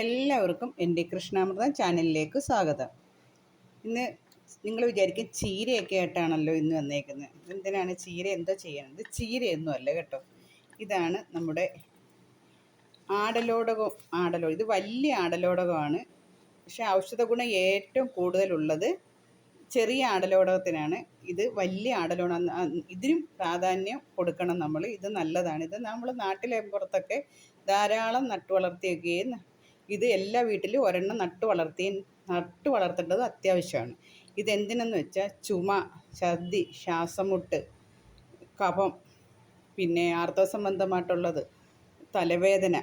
എല്ലാവർക്കും എന്റെ കൃഷ്ണാമൃതം ചാനലിലേക്ക് സ്വാഗതം. ഇന്ന് നിങ്ങൾ വിചാരിക്കും ചീരയൊക്കെ ആയിട്ടാണല്ലോ ഇന്ന് വന്നേക്കുന്നത്. എന്തിനാണ് ചീര? എന്തോ ചെയ്യണത്? ഇത് ചീരയൊന്നും അല്ല കേട്ടോ. ഇതാണ് നമ്മുടെ ആടലോടകം ആടലോ ഇത് വലിയ ആടലോടകമാണ്. പക്ഷേ ഔഷധ ഗുണം ഏറ്റവും കൂടുതലുള്ളത് ചെറിയ ആടലോടകത്തിനാണ്. ഇത് വലിയ ആടലോടകം ഇതിനും പ്രാധാന്യം കൊടുക്കണം നമ്മൾ. ഇത് നല്ലതാണ്. ഇത് നമ്മൾ നാട്ടിലെ പുറത്തൊക്കെ ധാരാളം നട്ടു വളർത്തിയൊക്കെയും ഇത് എല്ലാ വീട്ടിലും ഒരെണ്ണം നട്ടു വളർത്തി നട്ടു വളർത്തേണ്ടത് അത്യാവശ്യമാണ്. ഇതെന്തിനെന്ന് വെച്ചാൽ ചുമ ഛർദി ശ്വാസമുട്ട് കഫം പിന്നെ ആർത്തവസംബന്ധമായിട്ടുള്ളത് തലവേദന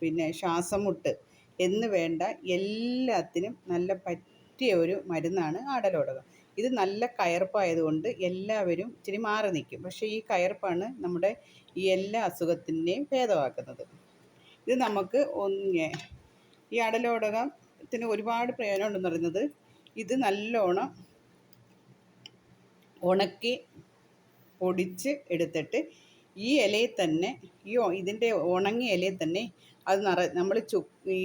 പിന്നെ ശ്വാസമുട്ട് എന്ന് വേണ്ട എല്ലാത്തിനും നല്ല പറ്റിയ ഒരു മരുന്നാണ് ആടലോടകം. ഇത് നല്ല കയർപ്പായതുകൊണ്ട് എല്ലാവരും ഇച്ചിരി മാറി നിൽക്കും. പക്ഷേ ഈ കയർപ്പാണ് നമ്മുടെ ഈ എല്ലാ അസുഖത്തിന്റെയും ഭേദമാക്കുന്നത്. ഇത് നമുക്ക് ഒന്ന്. ഈ അടലോടകത്തിന് ഒരുപാട് പ്രയോജനം ഉണ്ടെന്ന് പറയുന്നത് ഇത് നല്ലോണം ഉണക്കി പൊടിച്ച് എടുത്തിട്ട് ഈ ഇലയിൽ തന്നെ ഈ ഇതിന്റെ ഉണങ്ങിയ ഇലയിൽ തന്നെ അത് നിറ നമ്മൾ ചു ഈ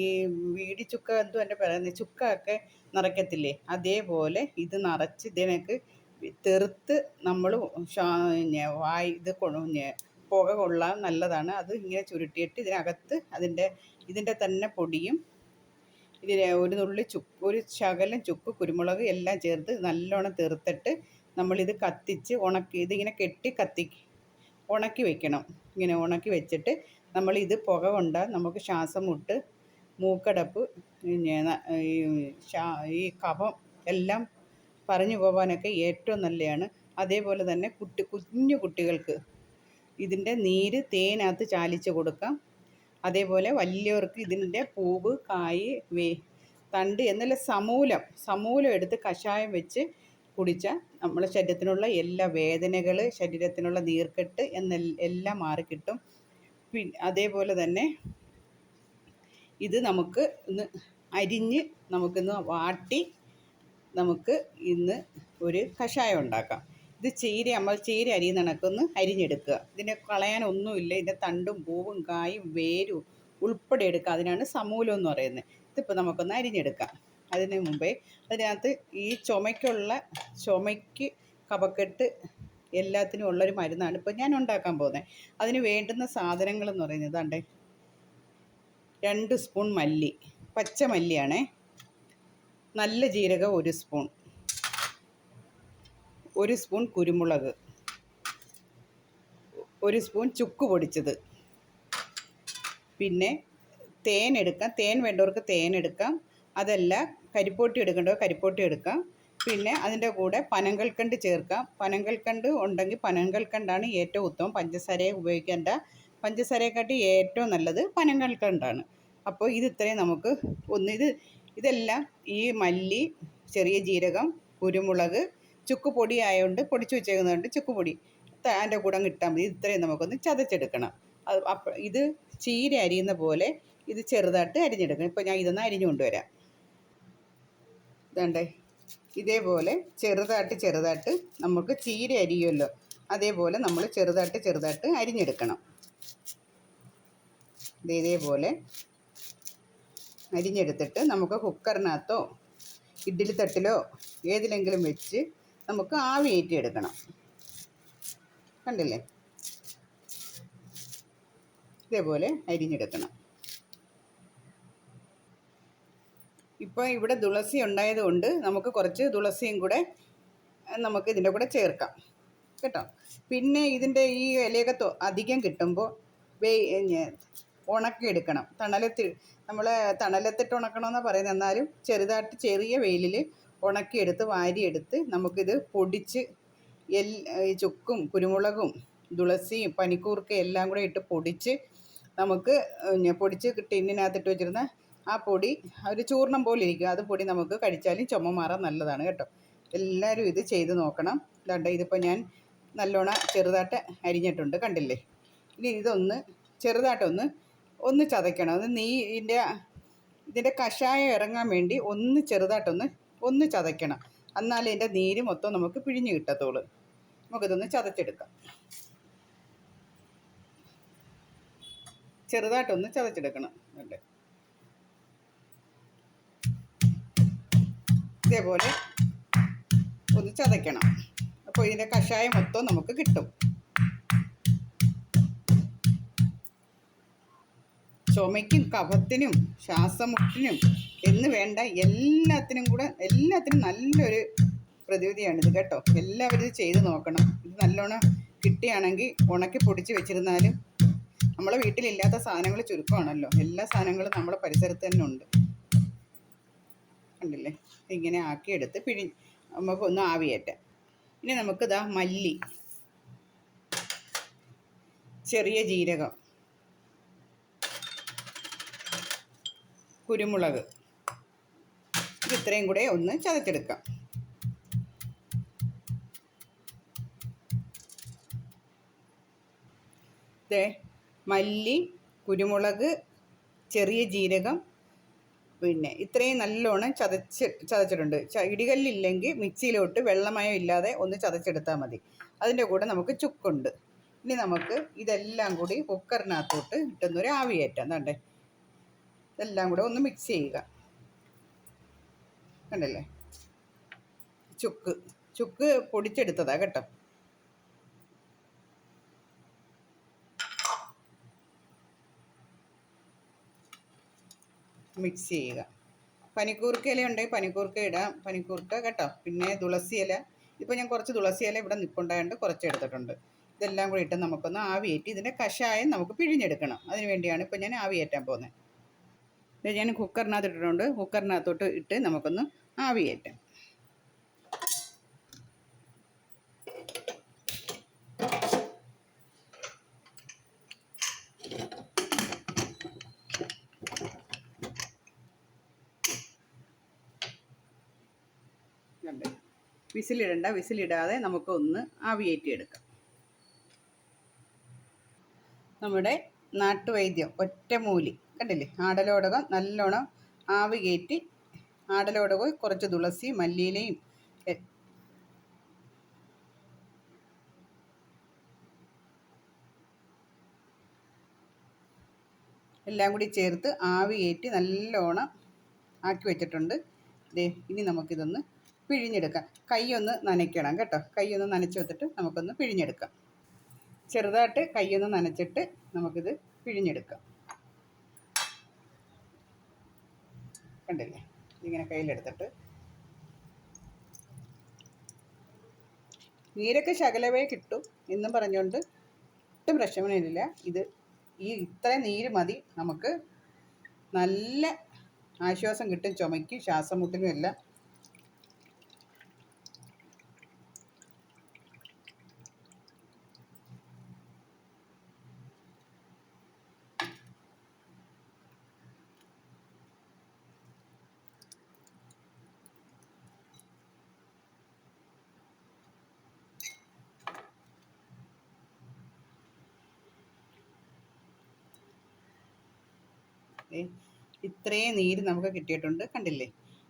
വീടി ചുക്ക എന്തോ എന്റെ പറയുന്നത് ചുക്ക ഒക്കെ നിറയ്ക്കത്തില്ലേ? അതേപോലെ ഇത് നിറച്ച് ഇതിനൊക്കെ തെറുത്ത് നമ്മൾ വായി ഇത് പുക കൊള്ളാൻ നല്ലതാണ്. അത് ഇങ്ങനെ ചുരുട്ടിയിട്ട് ഇതിനകത്ത് അതിന്റെ ഇതിന്റെ തന്നെ പൊടിയും ഇതിന് ഒരു നുള്ളി ചുക്ക് ഒരു ശകലം ചുക്ക് കുരുമുളക് എല്ലാം ചേർത്ത് നല്ലോണം തീർത്തിട്ട് നമ്മളിത് കത്തിച്ച് ഉണക്കി ഇതിങ്ങനെ കെട്ടി കത്തി ഉണക്കി വെക്കണം. ഇങ്ങനെ ഉണക്കി വെച്ചിട്ട് നമ്മളിത് പുക കൊണ്ടാൽ നമുക്ക് ശ്വാസം മുട്ട് മൂക്കടപ്പ് ഈ കഫം എല്ലാം പറഞ്ഞു പോകാനൊക്കെ ഏറ്റവും നല്ലതാണ് അതേപോലെ തന്നെ കുട്ടി കുഞ്ഞു കുട്ടികൾക്ക് ഇതിന്റെ നീര് തേനകത്ത് ചാലിച്ച് കൊടുക്കാം. അതേപോലെ വലിയവർക്ക് ഇതിന്റെ പൂവ് കായ് വേ തണ്ട് എന്നല്ല സമൂലം. സമൂലം എടുത്ത് കഷായം വെച്ച് കുടിച്ചാൽ നമ്മളെ ശരീരത്തിനുള്ള എല്ലാ വേദനകൾ ശരീരത്തിനുള്ള നീർക്കെട്ട് എന്ന എല്ലാം മാറിക്കിട്ടും പിന്നെ അതേപോലെ തന്നെ ഇത് നമുക്ക് ഇന്ന് അരിഞ്ഞ് നമുക്കിന്ന് വാട്ടി നമുക്ക് ഇന്ന് ഒരു കഷായം ഉണ്ടാക്കാം. ഇത് ചീര നമ്മൾ ചീര അരിയുന്ന കണക്കൊന്ന് അരിഞ്ഞെടുക്കുക. ഇതിനെ കളയാനൊന്നുമില്ല. ഇതിന്റെ തണ്ടും പൂവും കായും വേരും ഉൾപ്പെടെ എടുക്കുക. അതിനാണ് സമൂലം എന്ന് പറയുന്നത്. ഇതിപ്പോൾ നമുക്കൊന്ന് അരിഞ്ഞെടുക്കാം. അതിന് മുമ്പേ അതിനകത്ത് ഈ ചുമയ്ക്കുള്ള ചുമയ്ക്ക് കപക്കെട്ട് എല്ലാത്തിനും ഉള്ളൊരു മരുന്നാണ് ഇപ്പോൾ ഞാൻ ഉണ്ടാക്കാൻ പോകുന്നത്. അതിന് വേണ്ടുന്ന സാധനങ്ങൾ എന്ന് പറയുന്നത് ഇതാണ്ടേ രണ്ട് സ്പൂൺ മല്ലി പച്ച മല്ലിയാണേ. നല്ല ജീരകം ഒരു സ്പൂൺ. ഒരു സ്പൂൺ കുരുമുളക് ഒരു സ്പൂൺ ചുക്ക് പൊടിച്ചത്. പിന്നെ തേൻ എടുക്കാം. തേൻ വേണ്ടവർക്ക് തേൻ എടുക്കാം. അതല്ല കരിപ്പോട്ടി എടുക്കേണ്ടവർ കരിപ്പോട്ടി എടുക്കാം. പിന്നെ അതിന്റെ കൂടെ പനങ്കൽക്കണ്ട് ചേർക്കാം. പനങ്കൽക്കണ്ട് ഉണ്ടെങ്കിൽ പനങ്കൽക്കണ്ടാണ് ഏറ്റവും ഉത്തമം. പഞ്ചസാരയെ ഉപയോഗിക്കേണ്ട. പഞ്ചസാരയെക്കാട്ടി ഏറ്റവും നല്ലത് പനങ്കൽക്കണ്ടാണ്. അപ്പോൾ ഇത് ഇത്രയും നമുക്ക് ഒന്ന് ഇത് ഇതെല്ലാം ഈ മല്ലി ചെറിയ ജീരകം കുരുമുളക് ചുക്ക് പൊടി ആയതുകൊണ്ട് പൊടിച്ചു വെച്ചേക്കുന്നതുകൊണ്ട് ചുക്ക് പൊടി അതിന്റെ കൂടെ കിട്ടാൻ മതി. ഇത്രയും നമുക്കൊന്ന് ചതച്ചെടുക്കണം. അത് അപ്പം ഇത് ചീര അരിയുന്ന പോലെ ഇത് ചെറുതായിട്ട് അരിഞ്ഞെടുക്കണം. ഇപ്പോൾ ഞാൻ ഇതൊന്ന് അരിഞ്ഞു കൊണ്ടുവരാം. ഇതണ്ടേ. ഇതേപോലെ ചെറുതായിട്ട് ചെറുതായിട്ട് നമുക്ക് ചീര അരിയുമല്ലോ. അതേപോലെ നമ്മൾ ചെറുതായിട്ട് ചെറുതായിട്ട് അരിഞ്ഞെടുക്കണം. ഇത് ഇതേപോലെ അരിഞ്ഞെടുത്തിട്ട് നമുക്ക് കുക്കറിനകത്തോ ഇഡ്ഡലി തട്ടിലോ ഏതിലെങ്കിലും വെച്ച് നമുക്ക് ആവി എടുക്കണം കണ്ടില്ലേ? ഇതേപോലെ അരിഞ്ഞെടുക്കണം. ഇപ്പോൾ ഇവിടെ തുളസി ഉണ്ടായതുകൊണ്ട് നമുക്ക് കുറച്ച് തുളസിയും കൂടെ നമുക്ക് ഇതിന്റെ കൂടെ ചേർക്കാം. കേട്ടോ? പിന്നെ ഇതിന്റെ ഈ ഇലയൊക്കെ അധികം കിട്ടുമ്പോൾ വേ ഉണക്കിയെടുക്കണം. തണലത്ത് നമ്മൾ തണലത്തിട്ട് ഉണക്കണമെന്നാണ് പറയുന്നത് എന്നാലും ചെറുതായിട്ട് ചെറിയ വെയിലിൽ ഉണക്കിയെടുത്ത് വാരിയെടുത്ത് നമുക്കിത് പൊടിച്ച് എൽ ചുക്കും കുരുമുളകും തുളസിയും പനിക്കൂർക്കയും എല്ലാം കൂടെ ഇട്ട് പൊടിച്ച് നമുക്ക് പൊടിച്ച് ടിന്നിനകത്തിട്ട് വെച്ചിരുന്ന ആ പൊടി ഒരു ചൂർണം പോലെ ഇരിക്കും. അത് പൊടി നമുക്ക് കഴിച്ചാലും ചുമ മാറാൻ നല്ലതാണ് കേട്ടോ. എല്ലാവരും ഇത് ചെയ്ത് നോക്കണം. ഇതാണ്ട് ഇതിപ്പോൾ ഞാൻ നല്ലോണം ചെറുതായിട്ട് അരിഞ്ഞിട്ടുണ്ട്. കണ്ടില്ലേ? ഇനി ഇതൊന്ന് ചെറുതായിട്ടൊന്ന് ഒന്ന് ചതയ്ക്കണം. അത് നീ ഇതിന്റെ ഇതിന്റെ കഷായം ഇറങ്ങാൻ വേണ്ടി ഒന്ന് ചെറുതായിട്ടൊന്ന് ഒന്ന് ചതയ്ക്കണം. എന്നാലേ എന്റെ നീര് മൊത്തം നമുക്ക് പിഴിഞ്ഞ് കിട്ടത്തുള്ളൂ. നമുക്കിതൊന്ന് ചതച്ചെടുക്കാം. ചെറുതായിട്ടൊന്ന് ചതച്ചെടുക്കണം. ഇതേപോലെ ഒന്ന് ചതയ്ക്കണം. അപ്പോൾ ഇതിന്റെ കഷായം മൊത്തം നമുക്ക് കിട്ടും. ചുമയ്ക്കും കഫത്തിനും ശ്വാസമുട്ടിനും എന്ന് വേണ്ട എല്ലാത്തിനും കൂടെ എല്ലാത്തിനും നല്ലൊരു പ്രതിവിധിയാണിത് കേട്ടോ. എല്ലാവരും ഇത് ചെയ്ത് നോക്കണം. ഇത് നല്ലോണം കിട്ടിയാണെങ്കിൽ ഉണക്കി പൊടിച്ച് വെച്ചിരുന്നാലും നമ്മളെ വീട്ടിലില്ലാത്ത സാധനങ്ങൾ ചുരുക്കമാണല്ലോ. എല്ലാ സാധനങ്ങളും നമ്മുടെ പരിസരത്ത് തന്നെ ഉണ്ട്. കണ്ടില്ലേ? ഇങ്ങനെ ആക്കിയെടുത്ത് പിഴി നമുക്ക് ഒന്ന് ആവിയേറ്റ. ഇനി നമുക്ക് നമുക്കിതാ മല്ലി. ചെറിയ ജീരകം. കുരുമുളക്. ഇത് ഇത്രയും കൂടെ ഒന്ന് ചതച്ചെടുക്കാം. ദേ മല്ലി കുരുമുളക് ചെറിയ ജീരകം പിന്നെ ഇത്രയും നല്ലോണം ചതച്ച് ചതച്ചിട്ടുണ്ട്. ഇടികല്ലില്ലെങ്കിൽ മിക്സിയിലോട്ട് വെള്ളമയം ഇല്ലാതെ ഒന്ന് ചതച്ചെടുത്താൽ മതി. അതിന്റെ കൂടെ നമുക്ക് ചുക്കുണ്ട്. ഇനി നമുക്ക് ഇതെല്ലാം കൂടി കുക്കറിനകത്തോട്ട് ഇട്ടുന്നൊരു ആവിയേറ്റാം. കണ്ടേ? ഇതെല്ലാം കൂടെ ഒന്ന് മിക്സ് ചെയ്യുക. കണ്ടല്ലേ? ചുക്ക്. ചുക്ക് പൊടിച്ചെടുത്തതാ കേട്ടോ. മിക്സ് ചെയ്യുക. പനിക്കൂർക്ക ഇല ഉണ്ടെങ്കിൽ പനിക്കൂർക്ക ഇടാം. പനിക്കൂർക്ക കേട്ടോ. പിന്നെ തുളസി ഇല. ഇപ്പോൾ ഞാൻ കുറച്ച് തുളസി ഇല ഇവിടെ നിൽപ്പുണ്ടായതുകൊണ്ട് കുറച്ച് എടുത്തിട്ടുണ്ട്. ഇതെല്ലാം കൂടി ഇട്ട് നമുക്കൊന്ന് ആവിയേറ്റ് ഇതിന്റെ കഷായം നമുക്ക് പിഴിഞ്ഞെടുക്കണം. അതിന് വേണ്ടിയാണ് ഇപ്പോൾ ഞാൻ ആവിയേറ്റാൻ പോകുന്നത്. ഞാൻ കുക്കറിനകത്ത് ഇട്ടിട്ടുണ്ട് കുക്കറിനകത്തോട്ട് ഇട്ട് നമുക്കൊന്ന് ആവിയേറ്റാം. വിസിലിടണ്ട. വിസിലിടാതെ നമുക്കൊന്ന് ആവിയേറ്റി എടുക്കാം നമ്മുടെ നാട്ടുവൈദ്യം ഒറ്റമൂലി. കണ്ടില്ലേ? ആടലോടകം നല്ലോണം ആവ് കയറ്റി ആടലോടകവും കുറച്ച് തുളസി മല്ലിയിലയും എല്ലാം കൂടി ചേർത്ത് ആവി കയറ്റി നല്ലോണം ആക്കി വെച്ചിട്ടുണ്ട്. ദേ ഇനി നമുക്കിതൊന്ന് പിഴിഞ്ഞെടുക്കാം. കൈയൊന്ന് നനയ്ക്കണം കേട്ടോ. കൈയൊന്ന് നനച്ച് വെച്ചിട്ട് നമുക്കൊന്ന് പിഴിഞ്ഞെടുക്കാം. ചെറുതായിട്ട് കൈയൊന്ന് നനച്ചിട്ട് നമുക്കിത് പിഴിഞ്ഞെടുക്കാം. കണ്ടില്ലേ? ഇങ്ങനെ കയ്യിലെടുത്തിട്ട്. നീരൊക്കെ ശകലവേ കിട്ടും എന്നും പറഞ്ഞുകൊണ്ട് ഒട്ടും പ്രശ്നമില്ല ഇത് ഈ ഇത്ര നീര് മതി. നമുക്ക് നല്ല ആശ്വാസം കിട്ടും. ചുമയ്ക്കും ശ്വാസം മുട്ടിനും എല്ലാം. ഇത്രയും നീര് നമുക്ക് കിട്ടിയിട്ടുണ്ട്. കണ്ടില്ലേ?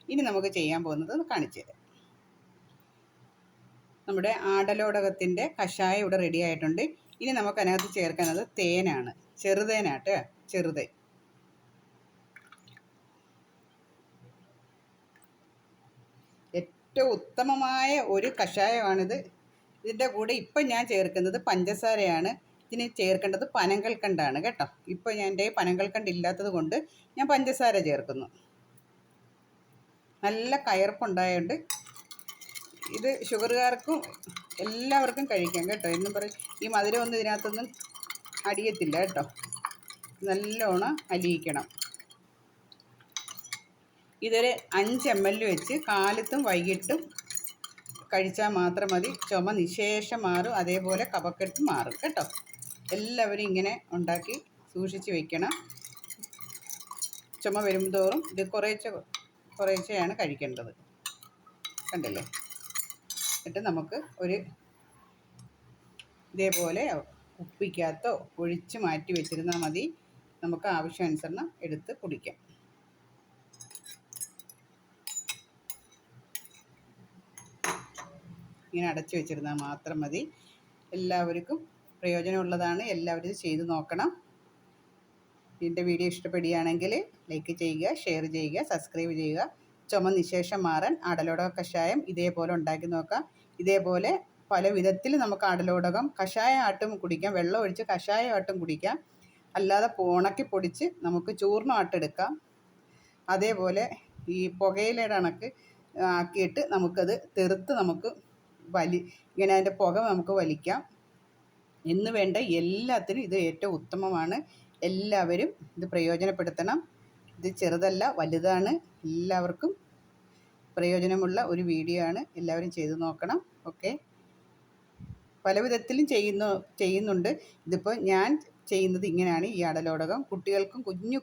ഇനി നമുക്ക് ചെയ്യാൻ പോകുന്നത് കാണിച്ചു തരാം. നമ്മുടെ ആടലോടകത്തിന്റെ കഷായം ഇവിടെ റെഡി ആയിട്ടുണ്ട്. ഇനി നമുക്ക് അതിനകത്ത് ചേർക്കുന്നത് തേനാണ്. ചെറുതേനാട്ട്? ചെറുതേൻ ഏറ്റവും ഉത്തമമായ ഒരു കഷായമാണിത്. ഇതിന്റെ കൂടെ ഇപ്പം ഞാൻ ചേർക്കുന്നത് പഞ്ചസാരയാണ്. ഇതിന് ചേർക്കേണ്ടത് പനങ്കൽക്കണ്ടാണ് കേട്ടോ. ഇപ്പോൾ ഞാൻ എന്റെ പനങ്കൽക്കണ്ട് ഇല്ലാത്തത് കൊണ്ട് ഞാൻ പഞ്ചസാര ചേർക്കുന്നു. നല്ല കയർപ്പുണ്ടായതുകൊണ്ട് ഇത് ഷുഗറുകാർക്കും എല്ലാവർക്കും കഴിക്കാം കേട്ടോ. എന്നും പറയും ഈ മധുരമൊന്നും ഇതിനകത്തൊന്നും അടിയത്തില്ല കേട്ടോ. നല്ലോണം അലിയിക്കണം. ഇതൊരു അഞ്ച് എം എൽ വെച്ച് കാലത്തും വൈകിട്ടും കഴിച്ചാൽ മാത്രം മതി. ചുമ നിശേഷം മാറും. അതേപോലെ കഫക്കെട്ട് മാറും കേട്ടോ. എല്ലാവരും ഇങ്ങനെ ഉണ്ടാക്കി സൂക്ഷിച്ച് വയ്ക്കണം ചുമ വരുംതോറും ഇത് കുറേശ്ശെ കുറേശ്ശെയാണ് കഴിക്കേണ്ടത്. കണ്ടില്ലേ? എന്നിട്ട് നമുക്ക് ഒരു ഇതേപോലെ ഉപ്പിക്കകത്തോ ഒഴിച്ച് മാറ്റി വെച്ചിരുന്നാൽ മതി. നമുക്ക് ആവശ്യാനുസരണം എടുത്ത് കുടിക്കാം. ഇങ്ങനെ അടച്ചു വെച്ചിരുന്നാൽ മാത്രം മതി. എല്ലാവർക്കും പ്രയോജനമുള്ളതാണ്. എല്ലാവരും ചെയ്തു നോക്കണം. എന്റെ വീഡിയോ ഇഷ്ടപ്പെടുകയാണെങ്കിൽ ലൈക്ക് ചെയ്യുക ഷെയർ ചെയ്യുക സബ്സ്ക്രൈബ് ചെയ്യുക. ചുമ നിശേഷം മാറാൻ ആടലോടക കഷായം ഇതേപോലെ ഉണ്ടാക്കി നോക്കാം. ഇതേപോലെ പല വിധത്തിൽ നമുക്ക് ആടലോടകം കഷായമായിട്ടും കുടിക്കാം. വെള്ളം ഒഴിച്ച് കഷായമായിട്ടും കുടിക്കാം. അല്ലാതെ ഉണക്കി പൊടിച്ച് നമുക്ക് ചൂർണമായിട്ടെടുക്കാം അതേപോലെ ഈ പുകയിലയുടെ കണക്ക് ആക്കിയിട്ട് നമുക്കത് തെറുത്ത് നമുക്ക് വലി ഇങ്ങനെ അതിന്റെ പുക നമുക്ക് വലിക്കാം. എന്ന് വേണ്ട എല്ലാത്തിനും ഇത് ഏറ്റവും ഉത്തമമാണ്. എല്ലാവരും ഇത് പ്രയോജനപ്പെടുത്തണം. ഇത് ചെറുതല്ല വലുതാണ്. എല്ലാവർക്കും പ്രയോജനമുള്ള ഒരു വീഡിയോ ആണ്. എല്ലാവരും ചെയ്തു നോക്കണം. ഓക്കെ? പല വിധത്തിലും ചെയ്യുന്നു ചെയ്യുന്നുണ്ട്. ഇതിപ്പോൾ ഞാൻ ചെയ്യുന്നത് ഇങ്ങനെയാണ്. ഈ അടലോടകം കുട്ടികൾക്കും കുഞ്ഞു